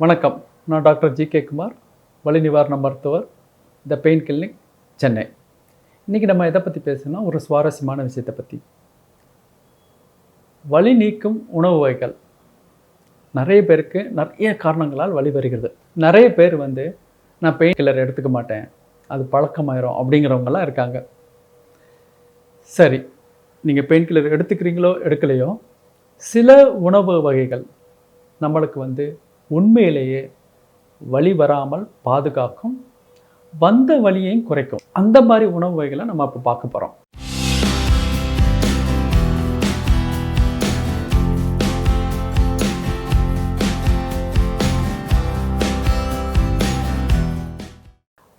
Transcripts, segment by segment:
வணக்கம். நான் doctor G K Kumar வலி நிவாரண மருத்துவர் த பெயின் கிளினிக் சென்னை. இன்றைக்கி நம்ம எதை பற்றி பேசணும்னா ஒரு சுவாரஸ்யமான விஷயத்தை பற்றி வலி நீக்கும் உணவு வகைகள். நிறைய பேருக்கு நிறைய காரணங்களால் வலி வருகிறது. நிறைய பேர் வந்து நான் பெயின் கில்லர் எடுத்துக்க மாட்டேன். அது பழக்கமாயிரும் அப்படிங்கிறவங்கலாம் இருக்காங்க. சரி நீங்கள் பெயின் கில்லர் எடுத்துக்கிறீங்களோ எடுக்கலையோ சில உணவு வகைகள் நம்மளுக்கு வந்து உண்மையிலேயே வழி வராமல் பாதுகாக்கும் வந்த வலியையும் குறைக்கும். அந்த மாதிரி உணவு வகைகளை நம்ம இப்போ பார்க்க போகிறோம்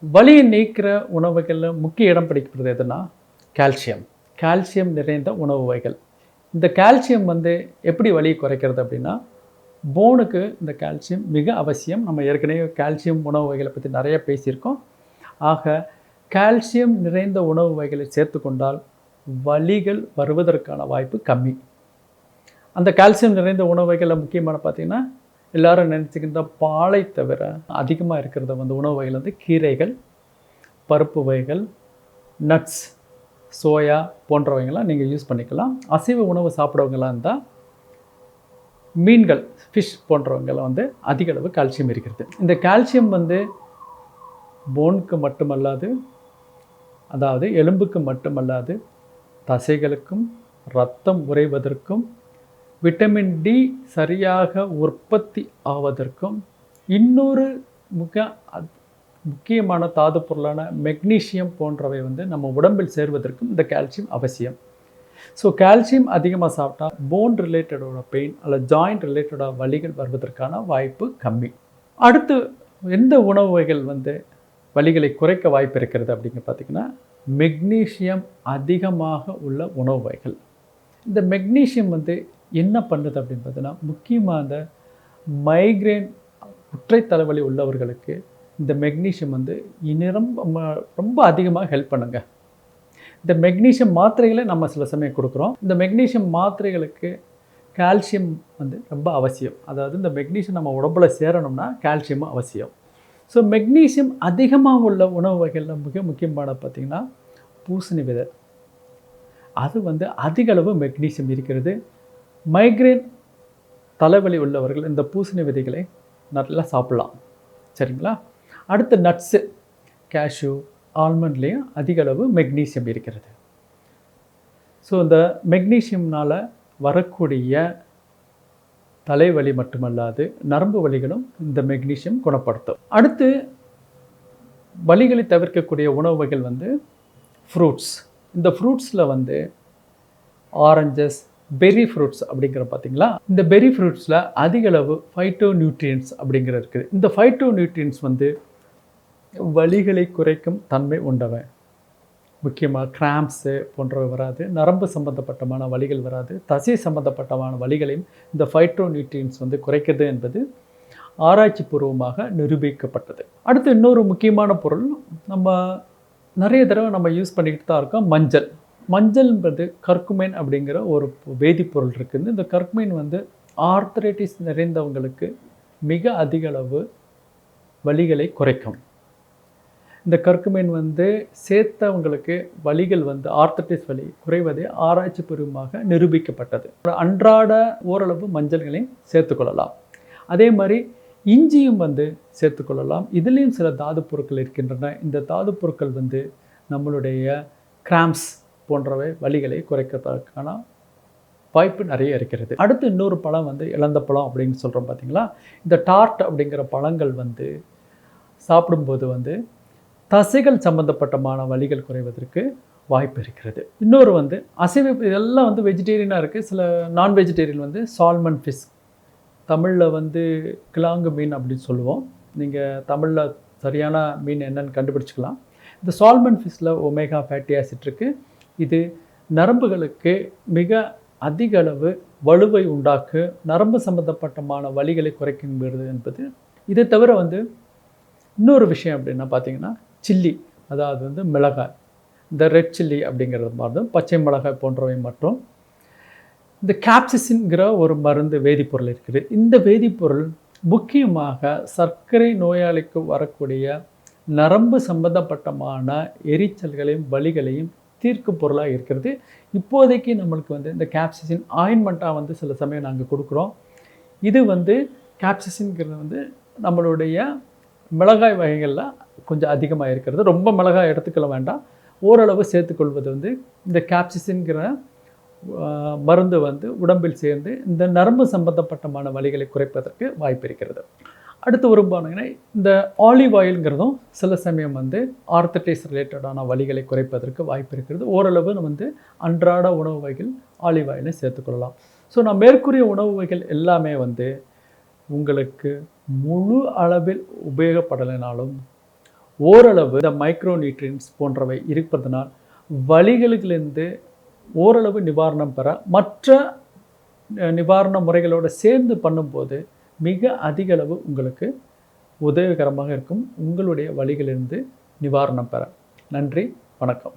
வலியை நீக்கிற உணவுகளில் முக்கிய இடம் பிடிக்கிறது எதுனா கால்சியம். கால்சியம் நிறைந்த உணவு வகைகள். இந்த கால்சியம் வந்து எப்படி வலியை குறைக்கிறது அப்படின்னா போனுக்கு இந்த கால்சியம் மிக அவசியம். நம்ம ஏற்கனவே கால்சியம் உணவு வகைகளை பற்றி நிறைய பேசியிருக்கோம். ஆக கால்சியம் நிறைந்த உணவு வகைகளை சேர்த்து கொண்டால் வலிகள் வருவதற்கான வாய்ப்பு கம்மி. அந்த கால்சியம் நிறைந்த உணவு வகைகளில் முக்கியமான பார்த்தீங்கன்னா எல்லாரும் நினச்சிக்கின்ற பாலை தவிர அதிகமாக இருக்கிறத வந்து உணவு வகைகள் வந்து கீரைகள் பருப்பு வகைகள் நட்ஸ் சோயா போன்றவைகள்லாம் நீங்கள் யூஸ் பண்ணிக்கலாம். அசைவ உணவு சாப்பிட்றவங்களாக இருந்தால் மீன்கள் ஃபிஷ் போன்றவங்களை வந்து அதிக அளவு கால்சியம் இருக்கிறது. இந்த கால்சியம் வந்து போனுக்கு மட்டுமல்லாது அதாவது எலும்புக்கு மட்டுமல்லாது தசைகளுக்கும் ரத்தம் உறைவதற்கும் விட்டமின் டி சரியாக உற்பத்தி ஆவதற்கும் இன்னொரு மிக முக்கியமான தாது பொருளான மெக்னீசியம் போன்றவை வந்து நம்ம உடம்பில் சேர்வதற்கும் இந்த கால்சியம் அவசியம். ஸோ கால்சியம் அதிகமாக சாப்பிட்டா போன் ரிலேட்டடோட பெயின் அல்ல ஜாயிண்ட் ரிலேட்டடாக வலிகள் வருவதற்கான வாய்ப்பு கம்மி. அடுத்து எந்த உணவு வகைகள் வந்து வலிகளை குறைக்க வாய்ப்பு இருக்கிறது அப்படிங்க பார்த்தீங்கன்னா மெக்னீஷியம் அதிகமாக உள்ள உணவு வகைகள். இந்த மெக்னீஷியம் வந்து என்ன பண்ணுது அப்படின்னு பார்த்தீங்கன்னா முக்கியமாக அந்த மைக்ரேன் ஒற்றை தலைவலி உள்ளவர்களுக்கு இந்த மெக்னீஷியம் வந்து இனி ரொம்ப ரொம்ப அதிகமாக ஹெல்ப் பண்ணுங்கள் இந்த மெக்னீஷியம் மாத்திரைகளை நம்ம சில சமயம் கொடுக்குறோம். இந்த மெக்னீஷியம் மாத்திரைகளுக்கு கால்சியம் வந்து ரொம்ப அவசியம். அதாவது இந்த மெக்னீஷியம் நம்ம உடம்புல சேரணும்னா கால்சியம் அவசியம். ஸோ மெக்னீஷியம் அதிகமாக உள்ள உணவு வகைகளில் மிக முக்கியமான பார்த்திங்கன்னா பூசணி விதை. அது வந்து அதிக அளவு மெக்னீஷியம் இருக்கிறது. மைக்ரேன் தலைவலி உள்ளவர்கள் இந்த பூசணி விதைகளை நல்லா சாப்பிடலாம். சரிங்களா? அடுத்து நட்ஸு கேஷ்யூ ஆல்மண்ட்லேயும் அதிக அளவு மெக்னீசியம் இருக்கிறது. ஸோ இந்த மெக்னீசியம்னால் வரக்கூடிய தலைவலி மட்டுமல்லாது நரம்பு வலிகளும் இந்த மெக்னீசியம் குணப்படுத்தும். அடுத்து வலிகளை தவிர்க்கக்கூடிய உணவு வகைகள் வந்து ஃப்ரூட்ஸ் இந்த ஃப்ரூட்ஸில் வந்து ஆரஞ்சஸ் பெரி ஃப்ரூட்ஸ் அப்படிங்கிற பார்த்திங்களா இந்த பெரி ஃப்ரூட்ஸில் அதிகளவு ஃபைட்டோ நியூட்ரியன்ஸ் அப்படிங்கிற இருக்குது. இந்த ஃபைட்டோ நியூட்ரியன்ஸ் வந்து வலிகளை குறைக்கும் தன்மை உண்டவன். முக்கியமாக கிராம்ஸு போன்றவை வராது நரம்பு சம்பந்தப்பட்டமான வலிகள் வராது தசை சம்பந்தப்பட்டமான வலிகளையும் இந்த ஃபைட்டோ நியூட்ரியன்ஸ் வந்து குறைக்கிறது என்பது ஆராய்ச்சி பூர்வமாக நிரூபிக்கப்பட்டது. அடுத்து இன்னொரு முக்கியமான பொருள் நம்ம நிறைய தடவை நம்ம யூஸ் பண்ணிக்கிட்டு தான் இருக்கோம் மஞ்சள். மஞ்சள்ன்றது கர்க்குமைன் அப்படிங்கிற ஒரு வேதிப்பொருள் இருக்குது. இந்த கர்க்குமைன் வந்து ஆர்த்தரைட்டிஸ் நிறைந்தவங்களுக்கு மிக அதிக அளவு வலிகளை குறைக்கும். இந்த கற்குமின் வந்து சேர்த்தவங்களுக்கு வலிகள் வந்து ஆர்த்தட்டிஸ் வலி குறைவதே ஆராய்ச்சி பூர்வமாக நிரூபிக்கப்பட்டது. அன்றாட ஓரளவு மஞ்சள்களையும் சேர்த்துக்கொள்ளலாம் அதே மாதிரி இஞ்சியும் வந்து சேர்த்துக்கொள்ளலாம் இதுலேயும் சில தாது பொருட்கள் இருக்கின்றன. இந்த தாது பொருட்கள் வந்து நம்மளுடைய கிராம்ஸ் போன்றவை வலிகளை குறைக்கிறதுக்கான வாய்ப்பு நிறைய இருக்கிறது. அடுத்து இன்னொரு பழம் வந்து இழந்த பழம் அப்படின்னு சொல்கிறோம் பார்த்தீங்களா இந்த டார்ட் அப்படிங்கிற பழங்கள் வந்து சாப்பிடும்போது வந்து தசைகள் சம்பந்தப்பட்டமான வலிகள் குறைவதற்கு வாய்ப்பு இருக்கிறது. இன்னொரு வந்து அசைவ இதெல்லாம் வந்து வெஜிடேரியனாக இருக்குது சில நான் வெஜிடேரியன் வந்து சால்மன் ஃபிஷ் தமிழில் வந்து கிலாங்கு மீன் அப்படின்னு சொல்லுவோம். நீங்கள் தமிழில் சரியான மீன் என்னன்னு கண்டுபிடிச்சிக்கலாம். இந்த சால்மன் ஃபிஷ்ஷில் ஒமேகா ஃபேட்டி ஆசிட் இருக்குது இது நரம்புகளுக்கு மிக அதிக அளவு வலுவை உண்டாக்கு நரம்பு சம்பந்தப்பட்டமான வலிகளை குறைக்கின்றது என்பது இதை தவிர வந்து இன்னொரு விஷயம் அப்படின்னா பார்த்தீங்கன்னா சில்லி அதாவது வந்து மிளகாய். இந்த ரெட் சில்லி அப்படிங்கிறது மாதிரி பச்சை மிளகாய் போன்றவை மற்றும் இந்த கேப்சிசின்கிற ஒரு மருந்து வேதிப்பொருள் இருக்குது. இந்த வேதிப்பொருள் முக்கியமாக சர்க்கரை நோயாளிக்கு வரக்கூடிய நரம்பு சம்பந்தப்பட்டமான எரிச்சல்களையும் வலிகளையும் தீர்க்கு பொருளாக இருக்கிறது. இப்போதைக்கு நம்மளுக்கு வந்து இந்த கேப்சிசின் ஆயின்மெண்ட்டாக வந்து சில சமயம் நாங்கள் கொடுக்குறோம். இது வந்து கேப்சிசின்கிறது வந்து நம்மளுடைய மிளகாய் வகைகளில் கொஞ்சம் அதிகமாக இருக்கிறது. ரொம்ப மிளகாய் எடுத்துக்கொள்ள வேண்டாம். ஓரளவு சேர்த்துக்கொள்வது வந்து இந்த கேப்சிசின்கிற மருந்து வந்து உடம்பில் சேர்ந்து இந்த நரம்பு சம்பந்தப்பட்டமான வலிகளை குறைப்பதற்கு வாய்ப்பு இருக்கிறது. அடுத்து வரும்பானுங்கன்னா இந்த ஆலிவ் ஆயில்ங்கிறதும் சில சமயம் வந்து ஆர்த்தடைஸ் ரிலேட்டடான வலிகளை குறைப்பதற்கு வாய்ப்பு இருக்கிறது. ஓரளவு வந்து அன்றாட உணவு வகைகள் ஆலிவ் ஆயிலை சேர்த்துக்கொள்ளலாம். ஸோ நான் மேற்கூறிய உணவு வகைகள் எல்லாமே வந்து உங்களுக்கு முழு அளவில் உபயோகப்படலைனாலும் ஓரளவு இந்த மைக்ரோ நியூட்ரியன்ஸ் போன்றவை இருப்பதனால் வழிகளிலிருந்து ஓரளவு நிவாரணம் பெற மற்ற நிவாரண முறைகளோடு சேர்ந்து பண்ணும்போது மிக அதிக அளவு உங்களுக்கு உதவிகரமாக இருக்கும். உங்களுடைய வழிகளிலிருந்து நிவாரணம் பெற. நன்றி. வணக்கம்.